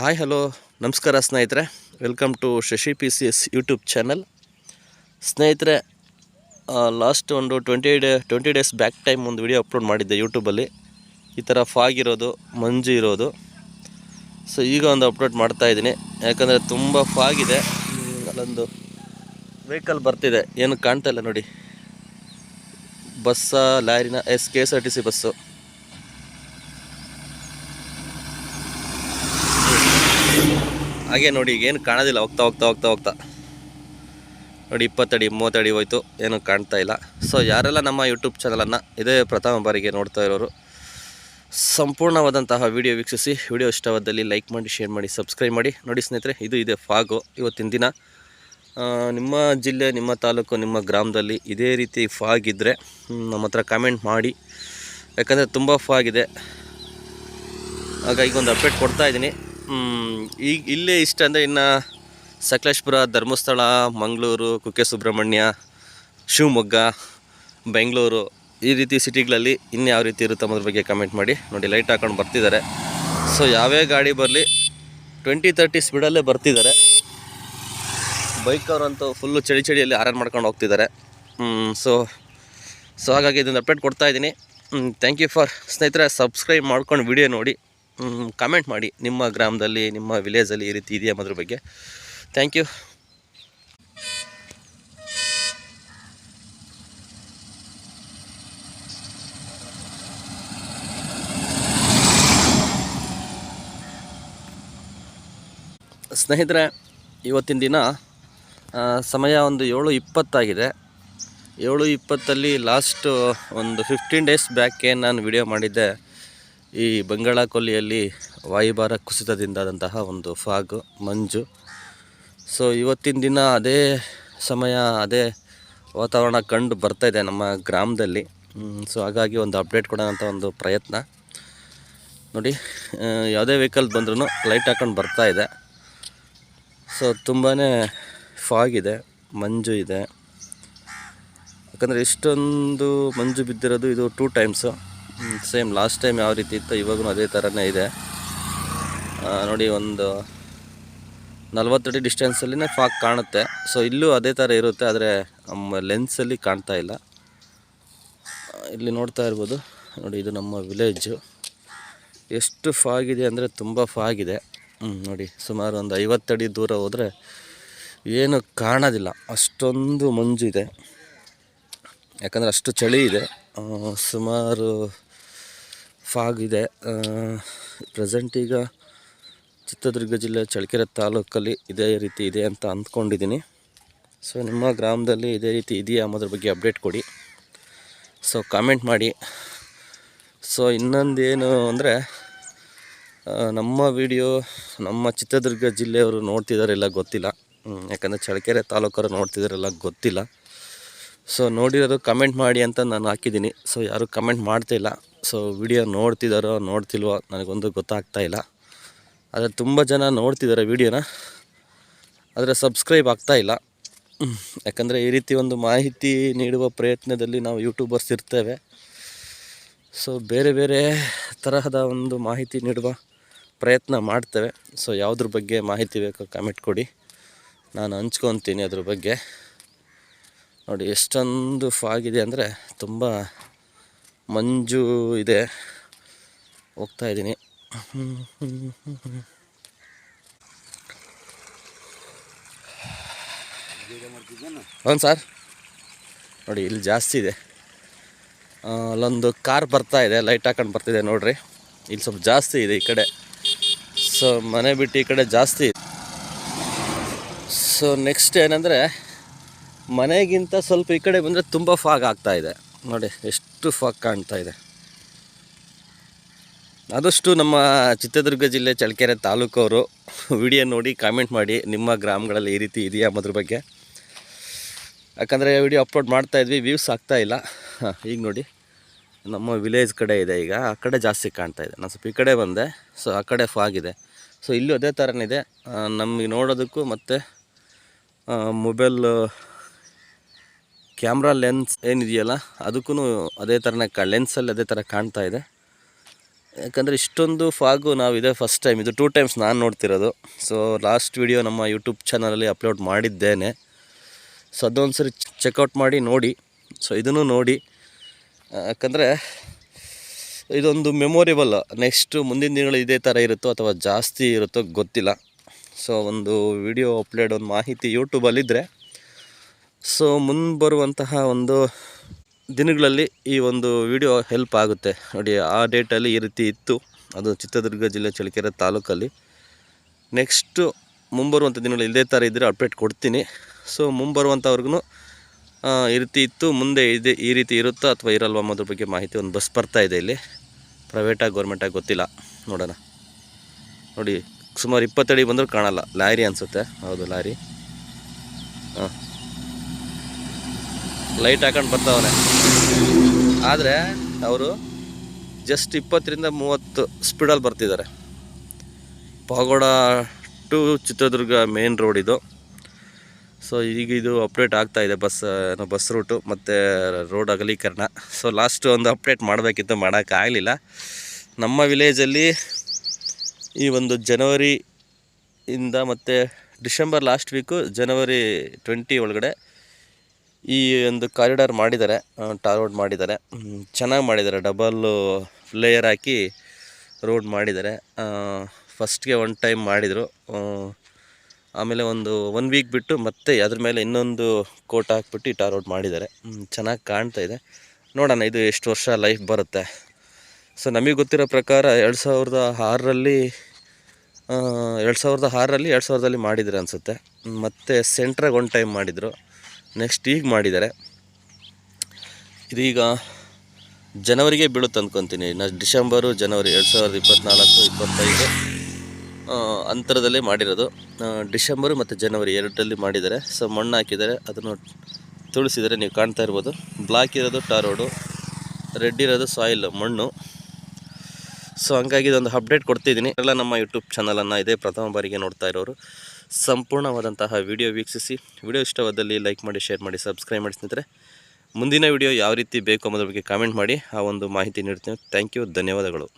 Hi hello ನಮಸ್ಕಾರ ಸ್ನೇಹಿತರೆ. Welcome to Shashi P C S YouTube channel ಸ್ನೇಹಿತರೆ last ಒಂದು twenty day twenty days back time ಒಂದು video upload ಮಾಡಿದ್ದೆ ಯೂಟ್ಯೂಬಲ್ಲಿ ಈ ಥರ ಫಾಗ್ ಇರೋದು, ಮಂಜು ಇರೋದು. ಸೊ ಈಗ ಒಂದು ಅಪ್ಲೋಡ್ ಮಾಡ್ತಾ ಇದ್ದೀನಿ. ಯಾಕಂದರೆ ತುಂಬ ಫಾಗ್ ಇದೆ. ಅಲ್ಲೊಂದು ವೆಹಿಕಲ್ ಬರ್ತಿದೆ. ಏನು ಕಾಣ್ತಾ ಇಲ್ಲ ನೋಡಿ. ಬಸ್ಸ, ಲಾರಿನ, yes, K S R T C bus. ಹಾಗೆ ನೋಡಿ, ಈಗ ಏನು ಕಾಣೋದಿಲ್ಲ. ಹೋಗ್ತಾ ಹೋಗ್ತಾ ಹೋಗ್ತಾ ಹೋಗ್ತಾ. ನೋಡಿ, ಇಪ್ಪತ್ತಡಿ, ಮೂವತ್ತಡಿ ಹೋಯ್ತು. ಏನು ಕಾಣ್ತಾ ಇಲ್ಲ. ಸೊ ಯಾರೆಲ್ಲ ನಮ್ಮ ಯೂಟ್ಯೂಬ್ ಚಾನಲನ್ನು ಇದೇ ಪ್ರಥಮ ಬಾರಿಗೆ ನೋಡ್ತಾ ಇರೋರು, ಸಂಪೂರ್ಣವಾದಂತಹ ವಿಡಿಯೋ ವೀಕ್ಷಿಸಿ ವಿಡಿಯೋ ಇಷ್ಟವಾದಲ್ಲಿ ಲೈಕ್ ಮಾಡಿ ಶೇರ್ ಮಾಡಿ ಸಬ್ಸ್ಕ್ರೈಬ್ ಮಾಡಿ. ನೋಡಿ ಸ್ನೇಹಿತರೆ, ಇದು ಇದೆ ಫಾಗು. ಇವತ್ತಿನ ದಿನ ನಿಮ್ಮ ಜಿಲ್ಲೆ, ನಿಮ್ಮ ತಾಲೂಕು, ನಿಮ್ಮ ಗ್ರಾಮದಲ್ಲಿ ಇದೇ ರೀತಿ ಫಾಗ್ ಇದ್ದರೆ ನಮ್ಮ ಹತ್ರ ಕಾಮೆಂಟ್ ಮಾಡಿ. ಯಾಕಂದರೆ ತುಂಬ ಫಾಗ್ ಇದೆ. ಹಾಗಾಗಿ ಒಂದು ಅಪ್ಡೇಟ್ ಕೊಡ್ತಾ ಇದ್ದೀನಿ. ಈಗ ಇಲ್ಲೇ ಇಷ್ಟ ಅಂದರೆ ಇನ್ನು ಸಕಲೇಶ್ಪುರ, ಧರ್ಮಸ್ಥಳ, ಮಂಗಳೂರು ಕುಕ್ಕೆ ಸುಬ್ರಹ್ಮಣ್ಯ ಶಿವಮೊಗ್ಗ, ಬೆಂಗಳೂರು ಈ ರೀತಿ ಸಿಟಿಗಳಲ್ಲಿ ಇನ್ನು ಯಾವ ರೀತಿ ಇರುತ್ತೆ ಅನ್ನೋದ್ರ ಬಗ್ಗೆ ಕಮೆಂಟ್ ಮಾಡಿ. ನೋಡಿ ಲೈಟ್ ಹಾಕೊಂಡು ಬರ್ತಿದ್ದಾರೆ. ಸೊ ಯಾವೇ ಗಾಡಿ ಬರಲಿ? ಟ್ವೆಂಟಿ ತರ್ಟಿ ಸ್ಪೀಡಲ್ಲೇ ಬರ್ತಿದ್ದಾರೆ. ಬೈಕವರಂತೂ ಫುಲ್ಲು ಚಳಿ ಚಳಿಯಲ್ಲಿ ಆರನ್ ಮಾಡ್ಕೊಂಡು ಹೋಗ್ತಿದ್ದಾರೆ. ಸೊ ಸೊ ಹಾಗಾಗಿ ಇದನ್ನು ಅಪ್ಡೇಟ್ ಕೊಡ್ತಾ ಇದ್ದೀನಿ. ಥ್ಯಾಂಕ್ ಯು ಫಾರ್ ಸ್ನೇಹಿತರೆ ಸಬ್ಸ್ಕ್ರೈಬ್ ಮಾಡ್ಕೊಂಡು ವಿಡಿಯೋ ನೋಡಿ. ಕಮೆಂಟ್ ಮಾಡಿ. ನಿಮ್ಮ ಗ್ರಾಮದಲ್ಲಿ, ನಿಮ್ಮ ವಿಲೇಜಲ್ಲಿ ಈ ರೀತಿ ಇದೆಯಾ ಅದ್ರ ಬಗ್ಗೆ? ಥ್ಯಾಂಕ್ ಯು ಸ್ನೇಹಿತರೆ, ಇವತ್ತಿನ ದಿನ ಸಮಯ ಒಂದು ಏಳು ಇಪ್ಪತ್ತಾಗಿದೆ. ಏಳು ಇಪ್ಪತ್ತಲ್ಲಿ ಲಾಸ್ಟ್ ಒಂದು ಫಿಫ್ಟೀನ್ ಡೇಸ್ ಬ್ಯಾಕೆ ನಾನು ವಿಡಿಯೋ ಮಾಡಿದ್ದೆ. ಈ ಬಂಗಾಳ ಕೊಲ್ಲಿಯಲ್ಲಿ ವಾಯುಭಾರ ಕುಸಿತದಿಂದಾದಂತಹ ಒಂದು ಫಾಗು, ಮಂಜು. ಸೊ ಇವತ್ತಿನ ದಿನ ಅದೇ ಸಮಯ, ಅದೇ ವಾತಾವರಣ ಕಂಡು ಬರ್ತಾ ಇದೆ ನಮ್ಮ ಗ್ರಾಮದಲ್ಲಿ. ಸೊ ಹಾಗಾಗಿ ಒಂದು ಅಪ್ಡೇಟ್ ಅಂತ ಒಂದು ಪ್ರಯತ್ನ. ನೋಡಿ ಯಾವುದೇ ವೆಹಿಕಲ್ ಬಂದ್ರೂ ಲೈಟ್ ಹಾಕೊಂಡು ಬರ್ತಾ ಇದೆ. ಸೊ ತುಂಬಾ ಫಾಗ್ ಇದೆ, ಮಂಜು ಇದೆ. ಯಾಕಂದರೆ ಇಷ್ಟೊಂದು ಮಂಜು ಬಿದ್ದಿರೋದು ಇದು two times same last time ಯಾವ ರೀತಿ ಇತ್ತು ಇವಾಗೂ ಅದೇ ಥರನೇ ಇದೆ. ನೋಡಿ ಒಂದು ನಲ್ವತ್ತು ಅಡಿ ಡಿಸ್ಟೆನ್ಸಲ್ಲಿನೇ ಫಾಗ್ ಕಾಣುತ್ತೆ. ಸೊ ಇಲ್ಲೂ ಅದೇ ಥರ ಇರುತ್ತೆ, ಆದರೆ ನಮ್ಮ ಲೆನ್ಸಲ್ಲಿ ಕಾಣ್ತಾ ಇಲ್ಲ. ಇಲ್ಲಿ ನೋಡ್ತಾ ಇರ್ಬೋದು. ನೋಡಿ, ಇದು ನಮ್ಮ ವಿಲೇಜು ಎಷ್ಟು ಫಾಗ್ ಇದೆ ಅಂದರೆ ತುಂಬ ಫಾಗ್ ಇದೆ. ನೋಡಿ, ಸುಮಾರು ಒಂದು ಐವತ್ತಡಿ ದೂರ ಹೋದರೆ ಏನು ಕಾಣೋದಿಲ್ಲ. ಅಷ್ಟೊಂದು ಮಂಜು ಇದೆ. ಯಾಕಂದರೆ ಅಷ್ಟು ಚಳಿ ಇದೆ. ಸುಮಾರು ಫಾಗ್ ಇದೆ. ಪ್ರೆಸೆಂಟ್ ಈಗ ಚಿತ್ರದುರ್ಗ ಜಿಲ್ಲೆ ಚಳ್ಳಕೆರೆ ತಾಲೂಕಲ್ಲಿ ಇದೇ ರೀತಿ ಇದೆ ಅಂತ ಅಂದ್ಕೊಂಡಿದ್ದೀನಿ. ಸೊ ನಿಮ್ಮ ಗ್ರಾಮದಲ್ಲಿ ಇದೇ ರೀತಿ ಇದೆಯಾ ಅನ್ನೋದ್ರ ಬಗ್ಗೆ ಅಪ್ಡೇಟ್ ಕೊಡಿ. ಸೊ ಕಾಮೆಂಟ್ ಮಾಡಿ. ಸೊ ಇನ್ನೊಂದೇನು ಅಂದರೆ ನಮ್ಮ ವಿಡಿಯೋ ನಮ್ಮ ಚಿತ್ರದುರ್ಗ ಜಿಲ್ಲೆಯವರು ನೋಡ್ತಿದ್ದಾರೆಲ್ಲ ಗೊತ್ತಿಲ್ಲ. ಯಾಕಂದರೆ ಚಳ್ಳಕೆರೆ ತಾಲೂಕರು ನೋಡ್ತಿದ್ದಾರೆಲ್ಲ ಗೊತ್ತಿಲ್ಲ. ಸೊ ನೋಡಿರೋದು ಕಮೆಂಟ್ ಮಾಡಿ ಅಂತ ನಾನು ಹಾಕಿದ್ದೀನಿ. ಸೊ ಯಾರೂ ಕಮೆಂಟ್ ಮಾಡ್ತಾಯಿಲ್ಲ ಸೊ ವಿಡಿಯೋ ನೋಡ್ತಿದ್ದಾರೋ ನೋಡ್ತಿಲ್ವೋ ನನಗೊಂದು ಗೊತ್ತಾಗ್ತಾ ಇಲ್ಲ. ಆದರೆ ತುಂಬ ಜನ ನೋಡ್ತಿದ್ದಾರೆ ವಿಡಿಯೋನ ಆದರೆ ಸಬ್ಸ್ಕ್ರೈಬ್ ಆಗ್ತಾ ಇಲ್ಲ. ಯಾಕಂದರೆ ಈ ರೀತಿ ಒಂದು ಮಾಹಿತಿ ನೀಡುವ ಪ್ರಯತ್ನದಲ್ಲಿ ನಾವು ಯೂಟ್ಯೂಬರ್ಸ್ ಇರ್ತೇವೆ. ಸೊ ಬೇರೆ ಬೇರೆ ತರಹದ ಒಂದು ಮಾಹಿತಿ ನೀಡುವ ಪ್ರಯತ್ನ ಮಾಡ್ತೇವೆ. ಸೊ ಯಾವುದ್ರ ಬಗ್ಗೆ ಮಾಹಿತಿ ಬೇಕೋ ಕಮೆಂಟ್ ಕೊಡಿ. ನಾನು ಹಂಚ್ಕೊತೀನಿ ಅದ್ರ ಬಗ್ಗೆ. ನೋಡಿ, ಎಷ್ಟೊಂದು ಫಾಗಿದೆ ಅಂದರೆ ತುಂಬ ಮಂಜು ಇದೆ. ಹೋಗ್ತಾ ಇದ್ದೀನಿ. ಹೌದು ಸರ್. ನೋಡಿ, ಇಲ್ಲಿ ಜಾಸ್ತಿ ಇದೆ. ಅಲ್ಲೊಂದು ಕಾರ್ ಬರ್ತಾ ಇದೆ, ಲೈಟ್ ಹಾಕೊಂಡು ಬರ್ತಿದೆ ನೋಡ್ರಿ. ಇಲ್ಲಿ ಸ್ವಲ್ಪ ಜಾಸ್ತಿ ಇದೆ ಈ ಕಡೆ. ಸೊ ಮನೆ ಬಿಟ್ಟು ಈ ಕಡೆ ಜಾಸ್ತಿ ಇದೆ. ಸೊ ನೆಕ್ಸ್ಟ್ ಏನಂದರೆ ಮನೆಗಿಂತ ಸ್ವಲ್ಪ ಈ ಕಡೆ ಬಂದರೆ ತುಂಬ ಫಾಗ್ ಆಗ್ತಾ ಇದೆ. ನೋಡಿ, ಎಷ್ಟು ಫಾಗ್ ಕಾಣ್ತಾ ಇದೆ. ಆದಷ್ಟು ನಮ್ಮ ಚಿತ್ರದುರ್ಗ ಜಿಲ್ಲೆ ಚಳ್ಳಕೆರೆ ತಾಲೂಕವರು ವಿಡಿಯೋ ನೋಡಿ, ಕಾಮೆಂಟ್ ಮಾಡಿ, ನಿಮ್ಮ ಗ್ರಾಮಗಳಲ್ಲಿ ಈ ರೀತಿ ಇದೆಯಾ ಅದ್ರ ಬಗ್ಗೆ. ಯಾಕಂದರೆ ವಿಡಿಯೋ ಅಪ್ಲೋಡ್ ಮಾಡ್ತಾ ಇದ್ವಿ, ವ್ಯೂಸ್ ಆಗ್ತಾ ಇಲ್ಲ. ಈಗ ನೋಡಿ, ನಮ್ಮ ವಿಲೇಜ್ ಕಡೆ ಇದೆ ಈಗ, ಆ ಕಡೆ ಜಾಸ್ತಿ ಕಾಣ್ತಾ ಇದೆ. ನಾನು ಸ್ವಲ್ಪ ಈ ಕಡೆ ಬಂದೆ, ಸೊ ಆ ಕಡೆ ಫಾಗ್ ಇದೆ. ಸೊ ಇಲ್ಲೂ ಅದೇ ಥರನಿದೆ ನಮಗೆ ನೋಡೋದಕ್ಕೂ ಮತ್ತು ಮೊಬೈಲ್ ಕ್ಯಾಮ್ರಾ ಲೆನ್ಸ್ ಏನಿದೆಯಲ್ಲ ಅದಕ್ಕೂ ಅದೇ ಥರನೇ ಕ, ಲೆನ್ಸಲ್ಲಿ ಅದೇ ಥರ ಕಾಣ್ತಾ ಇದೆ. ಯಾಕಂದರೆ ಇಷ್ಟೊಂದು ಫಾಗು ನಾವು ಇದೇ ಫಸ್ಟ್ ಟೈಮ್, ಇದು ಟೂ ಟೈಮ್ಸ್ ನಾನು ನೋಡ್ತಿರೋದು. ಸೊ ಲಾಸ್ಟ್ ವಿಡಿಯೋ ನಮ್ಮ ಯೂಟ್ಯೂಬ್ ಚಾನಲಲ್ಲಿ ಅಪ್ಲೋಡ್ ಮಾಡಿದ್ದೇನೆ. ಸೊ ಅದೊಂದು ಸರಿ ಚೆಕ್ಔಟ್ ಮಾಡಿ ನೋಡಿ. ಸೊ ಇದನ್ನು ನೋಡಿ. ಯಾಕಂದರೆ ಇದೊಂದು ಮೆಮೊರೇಬಲ್ ನೆಕ್ಸ್ಟು ಮುಂದಿನ ದಿನಗಳು ಇದೇ ಥರ ಇರುತ್ತೋ ಅಥವಾ ಜಾಸ್ತಿ ಇರುತ್ತೋ ಗೊತ್ತಿಲ್ಲ. ಸೊ ಒಂದು ವಿಡಿಯೋ ಅಪ್ಲೋಡ್ ಒಂದು ಮಾಹಿತಿ ಯೂಟ್ಯೂಬಲ್ಲಿದ್ದರೆ ಸೊ ಮುಂದೆ ಬರುವಂತಹ ಒಂದು ದಿನಗಳಲ್ಲಿ ಈ ಒಂದು ವಿಡಿಯೋ ಹೆಲ್ಪ್ ಆಗುತ್ತೆ. ನೋಡಿ, ಆ ಡೇಟಲ್ಲಿ ಈ ರೀತಿ ಇತ್ತು. ಅದು ಚಿತ್ರದುರ್ಗ ಜಿಲ್ಲೆ ಚಳ್ಳಕೆರೆ ತಾಲೂಕಲ್ಲಿ. ನೆಕ್ಸ್ಟು ಮುಂಬರುವಂಥ ದಿನಗಳು ಇದೇ ಥರ ಇದ್ದರೆ ಅಪ್ಡೇಟ್ ಕೊಡ್ತೀನಿ. ಸೊ ಮುಂಬರುವಂಥವ್ರಿಗೂ ಈ ರೀತಿ ಇತ್ತು. ಮುಂದೆ ಇದೆ, ಈ ರೀತಿ ಇರುತ್ತಾ ಅಥವಾ ಇರಲ್ವಾ ಅನ್ನೋದ್ರ ಬಗ್ಗೆ ಮಾಹಿತಿ ಒಂದು ಬಸ್ ಬರ್ತಾ ಇದೆ ಇಲ್ಲಿ. ಪ್ರೈವೇಟಾಗಿ ಗೌರ್ಮೆಂಟಾಗಿ ಗೊತ್ತಿಲ್ಲ. ನೋಡೋಣ. ನೋಡಿ, ಸುಮಾರು ಇಪ್ಪತ್ತಡಿ ಬಂದರೂ ಕಾಣಲ್ಲ. ಲಾರಿ ಅನಿಸುತ್ತೆ. ಹೌದು, ಲಾರಿ. ಹಾಂ. ಲೈಟ್ ಹಾಕೊಂಡು ಬರ್ತಾವ್ರೆ. ಆದರೆ ಅವರು ಜಸ್ಟ್ ಇಪ್ಪತ್ತರಿಂದ ಮೂವತ್ತು ಸ್ಪೀಡಲ್ಲಿ ಬರ್ತಿದ್ದಾರೆ. Pavagada to Chitradurga main road ಇದು. ಸೊ ಈಗ ಇದು ಅಪ್ಡೇಟ್ ಆಗ್ತಾ ಇದೆ ಬಸ್, ಏನೋ ಬಸ್ ರೂಟು ಮತ್ತು ರೋಡ್ ಅಗಲೀಕರಣ. ಸೊ ಲಾಸ್ಟ್ ಒಂದು ಅಪ್ಡೇಟ್ ಮಾಡಬೇಕಿತ್ತು ಮಾಡೋಕ್ಕಾಗಲಿಲ್ಲ ನಮ್ಮ ವಿಲೇಜಲ್ಲಿ ಈ ಒಂದು ಜನವರಿ ಇಂದ ಮತ್ತು ಡಿಸೆಂಬರ್ ಲಾಸ್ಟ್ ವೀಕು ಜನವರಿ ಟ್ವೆಂಟಿ ಒಳಗಡೆ ಈ ಒಂದು ಕಾರಿಡಾರ್ ಮಾಡಿದ್ದಾರೆ ಟಾರ್ ರೋಡ್ ಮಾಡಿದ್ದಾರೆ. ಚೆನ್ನಾಗಿ ಮಾಡಿದ್ದಾರೆ. ಡಬಲ್ಲು ಲೇಯರ್ ಹಾಕಿ ರೋಡ್ ಮಾಡಿದ್ದಾರೆ. ಫಸ್ಟ್ಗೆ ಒನ್ ಟೈಮ್ ಮಾಡಿದರು. ಆಮೇಲೆ ಒಂದು ಒನ್ ವೀಕ್ ಬಿಟ್ಟು ಮತ್ತೆ ಅದ್ರ ಮೇಲೆ ಇನ್ನೊಂದು ಕೋಟ್ ಹಾಕ್ಬಿಟ್ಟು ಟಾರ್ ರೋಡ್ ಮಾಡಿದ್ದಾರೆ. ಚೆನ್ನಾಗಿ ಕಾಣ್ತಾ ಇದೆ. ನೋಡೋಣ, ಇದು ಎಷ್ಟು ವರ್ಷ ಲೈಫ್ ಬರುತ್ತೆ. ಸೊ, ನಮಗೆ ಗೊತ್ತಿರೋ ಪ್ರಕಾರ ಎರಡು ಸಾವಿರದ ಆರರಲ್ಲಿ ಎರಡು ಸಾವಿರದ ಆರರಲ್ಲಿ ಎರಡು ಸಾವಿರದಲ್ಲಿ ಮಾಡಿದ್ರು ಅನಿಸುತ್ತೆ. ಮತ್ತು ಸೆಂಟ್ರಾಗ ಒನ್ ಟೈಮ್ ಮಾಡಿದರು. ನೆಕ್ಸ್ಟ್ ಈಗ ಮಾಡಿದ್ದಾರೆ ಇದೀಗ ಜನವರಿಗೆ ಬೀಳುತ್ತೆ ಅಂದ್ಕೊತೀನಿ ನಾ ಡಿಸೆಂಬರು, ಜನವರಿ ಎರಡು ಸಾವಿರದ ಇಪ್ಪತ್ತ್ನಾಲ್ಕು ಇಪ್ಪತ್ತೈದು ಅಂತರದಲ್ಲಿ ಮಾಡಿರೋದು. ಡಿಸೆಂಬರು ಮತ್ತು ಜನವರಿ ಎರಡರಲ್ಲಿ ಮಾಡಿದ್ದಾರೆ ಸೊ ಮಣ್ಣು ಹಾಕಿದ್ದಾರೆ ಅದನ್ನು ತುಳಿಸಿದರೆ ನೀವು ಕಾಣ್ತಾ ಇರ್ಬೋದು. ಬ್ಲ್ಯಾಕ್ ಇರೋದು ಟಾರೋಡು, ರೋಡು ರೆಡ್ ಇರೋದು ಸಾಯಿಲ್ ಮಣ್ಣು. ಸೊ ಹಂಗಾಗಿ ಇದೊಂದು ಅಪ್ಡೇಟ್ ಕೊಡ್ತಿದ್ದೀನಿ. ಎಲ್ಲ ನಮ್ಮ ಯೂಟ್ಯೂಬ್ ಚಾನಲನ್ನು ಇದೇ ಪ್ರಥಮ ಬಾರಿಗೆ ನೋಡ್ತಾ ಇರೋರು, ಸಂಪೂರ್ಣವಾದಂತಹ ವಿಡಿಯೋ ವೀಕ್ಷಿಸಿ. ವಿಡಿಯೋ ಇಷ್ಟವಾದಲ್ಲಿ ಲೈಕ್ ಮಾಡಿ ಶೇರ್ ಮಾಡಿ ಸಬ್ಸ್ಕ್ರೈಬ್ ಮಾಡಿ ಸ್ನೇಹಿತರೆ. ಮುಂದಿನ ವಿಡಿಯೋ ಯಾವ ರೀತಿ ಬೇಕು ಅನ್ನೋದ್ರ ಬಗ್ಗೆ ಕಾಮೆಂಟ್ ಮಾಡಿ, ಆ ಒಂದು ಮಾಹಿತಿ ನೀಡ್ತೀನಿ. ಥ್ಯಾಂಕ್ ಯು ಧನ್ಯವಾದಗಳು.